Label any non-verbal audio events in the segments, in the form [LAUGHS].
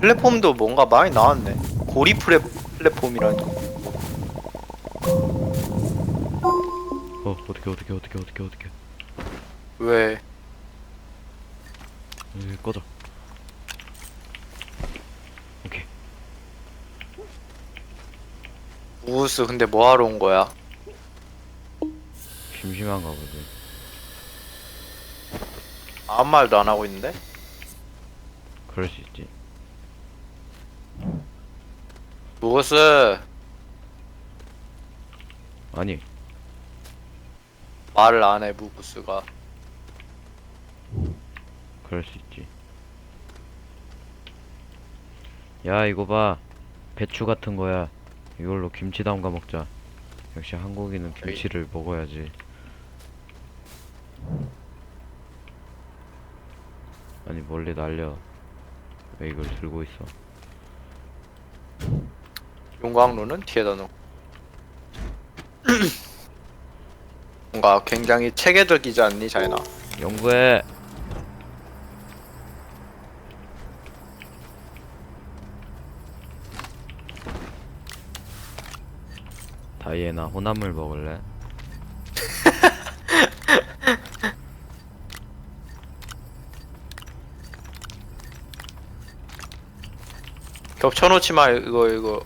플랫폼도 뭔가 많이 나왔네 고리 플랫, 플랫폼이라니 어, 어떻게 어떻게 어떻게 어떻게 어떻게. 왜 여기 꺼져. 오케이. 무스 근데 뭐하러 온 거야 심심한가 보지. 아무 말도 안 하고 있는데 그럴 수 있지. 무스 아니, 말을 안 해 무스가 그럴 수 있지. 야, 이거 봐. 배추 같은 거야. 이걸로 김치 담가 먹자. 역시 한국인은 김치를 먹어야지. 아니, 멀리 날려. 왜 이걸 들고 있어? 용광로는 뒤에다 놓고 [CLEARS THROAT] 뭔가 굉장히 체계적이지 않니 자이나 연구해! 다이애나 혼합물 먹을래? [LAUGHS] 겹쳐놓지 마 이거 이거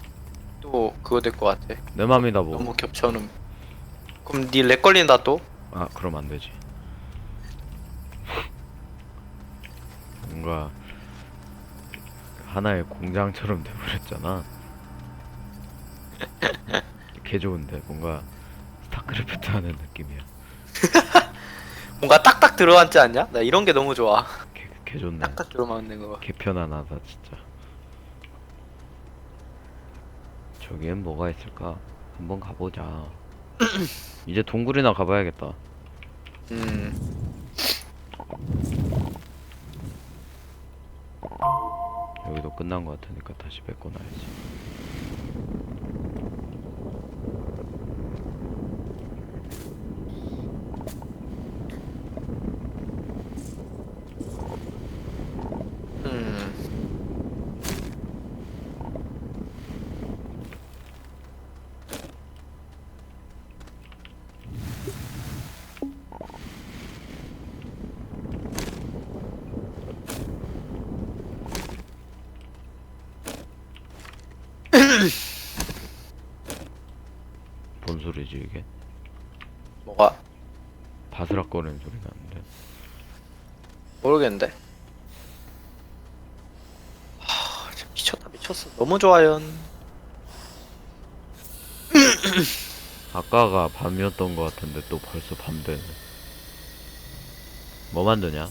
또 그거 될 것 같아 내 맘이다 뭐. 너무 겹쳐놓으면 그럼 니렉 걸린다 또? 아, 그럼 안 되지. 뭔가 하나의 공장처럼 돼버렸잖아. [LAUGHS] 개 좋은데 뭔가 스타크래프트 하는 느낌이야. [LAUGHS] 뭔가 딱딱 들어앉지 않냐? 나 이런 게 너무 좋아 개, 개 좋네. 딱딱 들어맞는 거개 편안하다 진짜. 저기엔 뭐가 있을까? 한번 가보자. [CLEARS THROAT] 이제 동굴이나 가봐야겠다. 음 여기도 끝난 것 같으니까 다시 뺏고 나야지. 뭔 소리지 이게? 뭐가 바스락거리는 소리 나는데. 모르겠는데 하 진짜 미쳤다 미쳤어 너무 좋아요 아까가 밤이었던 것 같은데 또 벌써 밤 되네. 뭐 만드냐?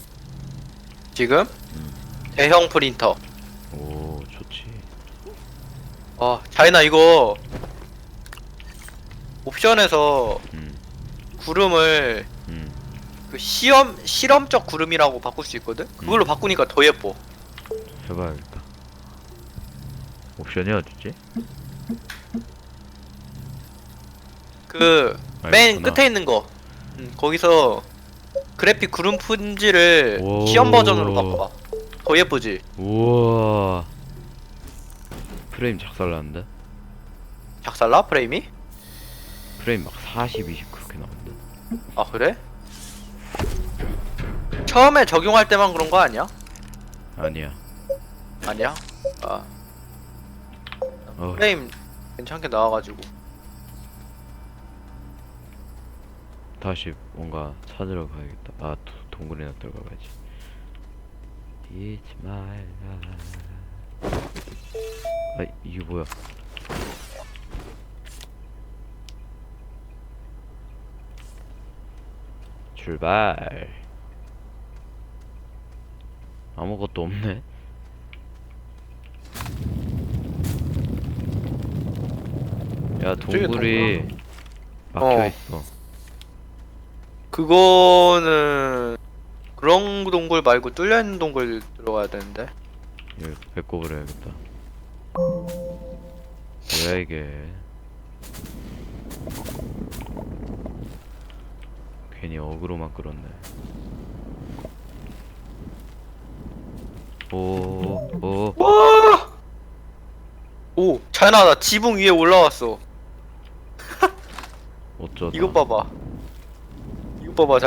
지금 음. 대형 프린터 오 좋지. 어 자이나 이거 옵션에서 음, 구름을 음. 그 시험 실험적 구름이라고 바꿀 수 있거든 그걸로 음. 바꾸니까 더 예뻐 해봐야겠다. 옵션이 어디지? 그 맨 알겠구나. 끝에 있는 거 음, 거기서 그래픽 구름 품질을 오. 시험 버전으로 바꿔봐 더 예쁘지 우와. 프레임 작살나는데? 작살나 프레임이 프레임 막 40, 20 그렇게 나오는데? 아 그래 처음에 적용할 때만 그런 거 아니야 아니야. 아니야 아 어, 프레임 괜찮게 나와가지고 다시 뭔가 찾으러 가야겠다. 아, 도, 동굴이나 들어가야지. It's my life. 아 이게 뭐야? 출발. 아무것도 없네. 야 동굴이 막혀있어. 어. 그거는 그런 동굴 말고 뚫려있는 동굴 들어가야 되는데? 이거 배꼽을 해야겠다. 뭐야 이게? 괜히 어그로만 끌었네. 오, 오, 와! 오, 차이나 나 지붕 위에 올라왔어. [LAUGHS] 어쩌다. 이것 봐봐. 이것 봐봐.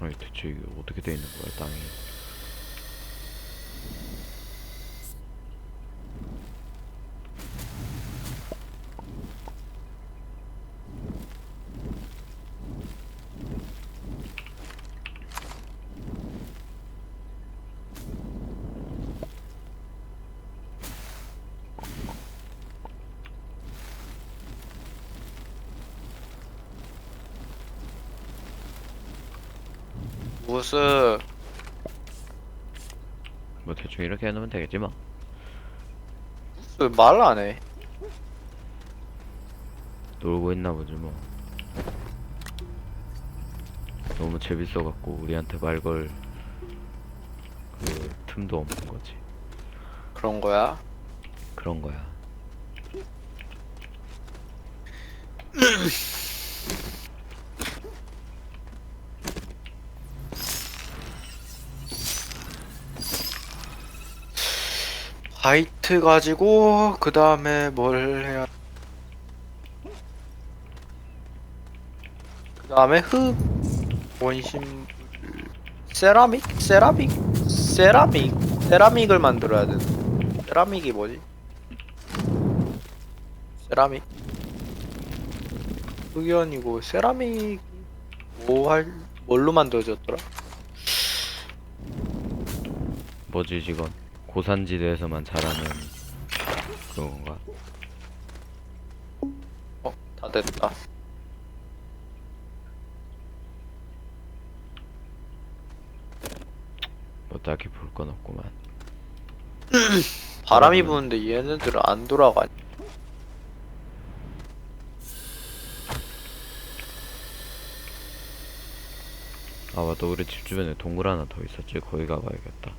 아니 대체 이게 어떻게 돼 있는 거야 땅이? 무슨 뭐 대충 이렇게 해놓으면 되겠지 뭐. 무슨 말을 안 해. 놀고 있나 보지 뭐. 너무 재밌어갖고 우리한테 말 걸 그 틈도 없는 거지. 그런 거야? 그런 거야. [LAUGHS] 화이트 가지고 그 다음에 뭘 해야? 그 다음에 흙 원심 세라믹 세라믹 세라믹 세라믹을 만들어야 돼. 세라믹이 뭐지? 세라믹 흑연이고 세라믹 뭐할 뭘로 만들어졌더라? 뭐지 지금 고산지대에서만 자라는 그런 건가? 어, 다 됐다. 뭐 딱히 볼 건 없구만. [CLEARS THROAT] 바람이 부는데 얘네들은 안 돌아가. 아 맞다 우리 집 주변에 동굴 하나 더 있었지 거기 가봐야겠다.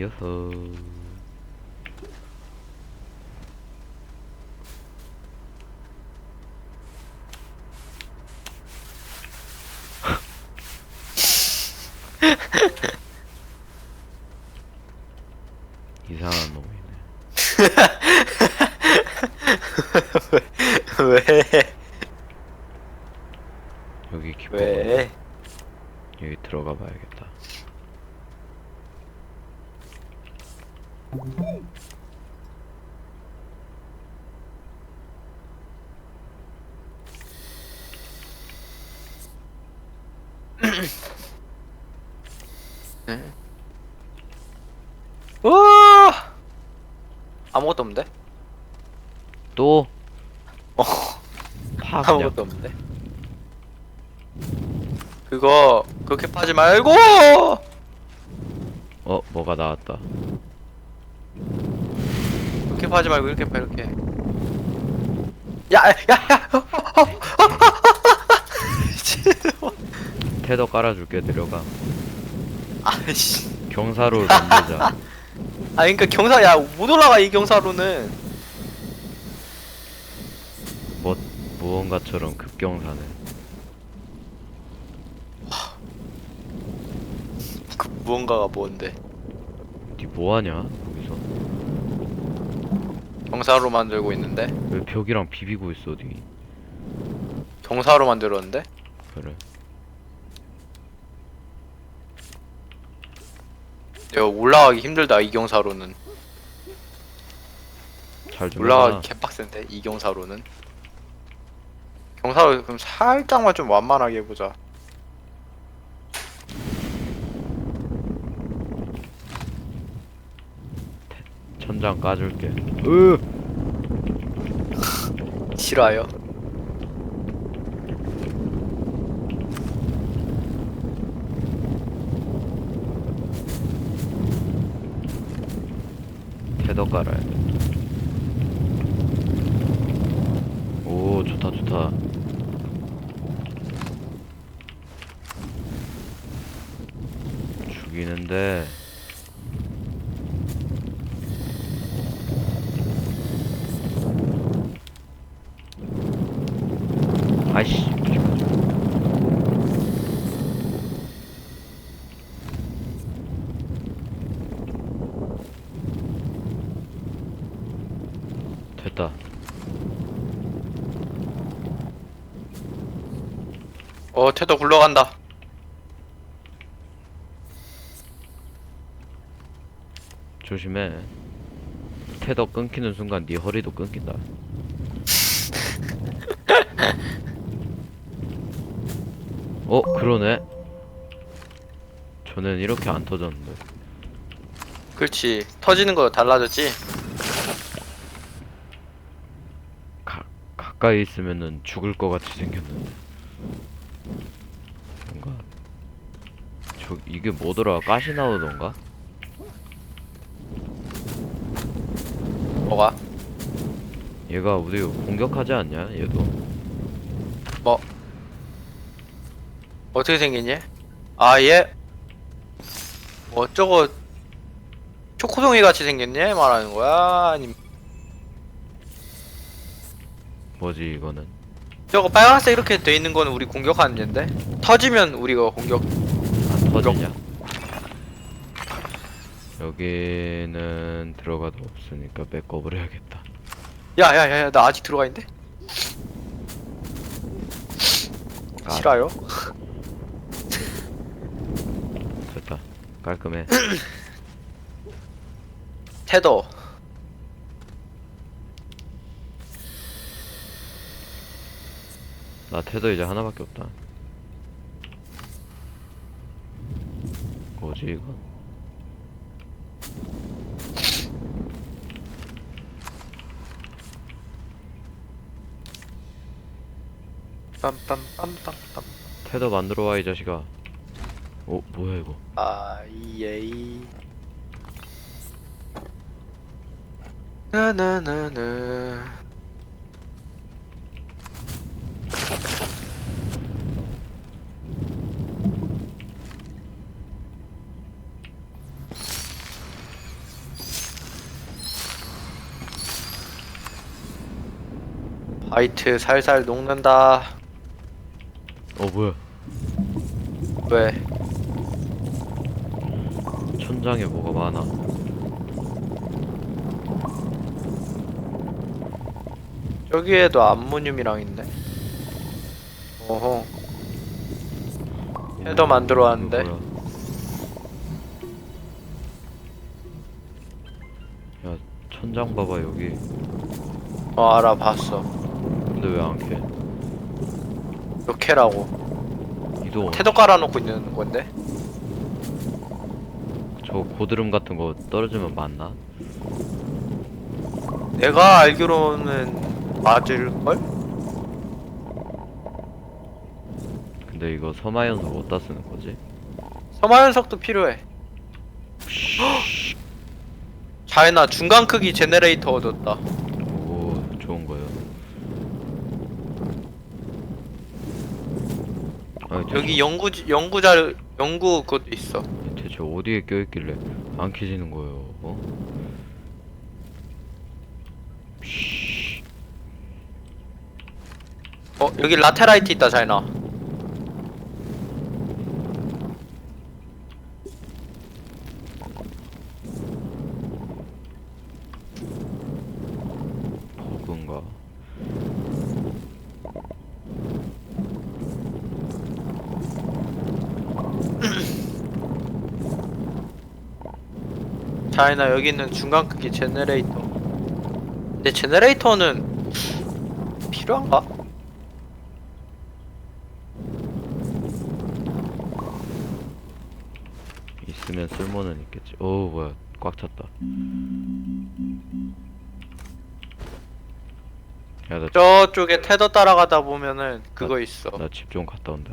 여호. 이상한 놈이네. 왜? 여기 깊어. 왜? 여기 들어가 봐야겠다. 우와! 아무것도 없는데? 또 어, 파 그냥. 아무것도 없는데? 그거 그렇게 파지 말고! 어 뭐가 나왔다. 그렇게 파지 말고 이렇게 파 이렇게. 야, 야, 야! 테더 깔아줄게 내려가. 아이씨. 경사로 만들자. 아, 그러니까 경사 야 못 올라가 이 경사로는. 뭐 무언가처럼 급경사네. 그 무언가가 뭔데? 니 뭐하냐 경사로 만들고 있는데? 왜 벽이랑 비비고 있어 니? 경사로 만들었는데? 그래. 야 올라가기 힘들다 이 경사로는. 잘좀 올라가기 개빡센데 이 경사로는. 경사로 그럼 살짝만 좀 완만하게 해보자. 천장 까줄게. 으! [LAUGHS] 싫어요. 테더 깔아야 돼. 오, 좋다, 좋다. 죽이는데. 아이씨. 됐다. 어 태도 굴러간다. 조심해. 테더 끊기는 순간 네 허리도 끊긴다. 어, 그러네. 저는 이렇게 안 터졌는데. 그렇지. 터지는 거 달라졌지. 가, 가까이 있으면은 죽을 것 같이 생겼는데. 뭔가 저 이게 뭐더라? 가시 나오던가? 뭐가? 얘가 우리 공격하지 않냐? 얘도. 어떻게 생겼니? 아 얘. 뭐 저거 초코송이 같이 생겼니? 말하는 거야? 아니면 뭐지 이거는? 저거 빨간색 이렇게 돼 있는 거는 우리 공격하는 앤데 터지면 우리가 공격. 안 터지냐? 여기는 들어가도 없으니까 백업을 해야겠다. 야야야야 나 아직 들어가 있는데? 아. 싫어요? 됐다. 깔끔해. [CLEARS THROAT] 테더. 나 테더 이제 하나밖에 없다. 뭐지 이거? 빰빰빰빰빰. 테더 만들어 와 이 자식아. 어 뭐야 이거? 아 예이. 나나나나. 바이트 살살 녹는다. 어 뭐야? 왜? 천장에 뭐가 많아. 여기에도 암모늄이랑 있네. 어허. 헤더 만들어 왔는데. 이거 뭐야? 야 천장 봐봐 여기. 어 알아 봤어. 근데 왜 안 캐? 이렇게라고. 이도 태도 깔아놓고 있는 건데. 저 고드름 같은 거 떨어지면 맞나? 내가 알기로는 맞을걸? 근데 이거 서마연석 어디다 쓰는 거지? 서마연석도 필요해. [GASPS] 자이나 중간 크기 제네레이터 얻었다. 오 좋은 거요. 아니, 대체, 여기 연구 연구자 연구 그것도 있어. 대체 어디에 껴있길래 안 켜지는 거예요? 어? 쉬, 어 여기 라테라이트 있다 자이나. 버그인가? 자이나 여기 있는 중간 크기 제네레이터. 근데 제네레이터는 필요한가? 있으면 쓸모는 있겠지. 오 뭐야? 꽉 찼다. 야, 나, 저쪽에 테더 따라가다 보면은 그거 있어. 나 집 좀 갔다 온다.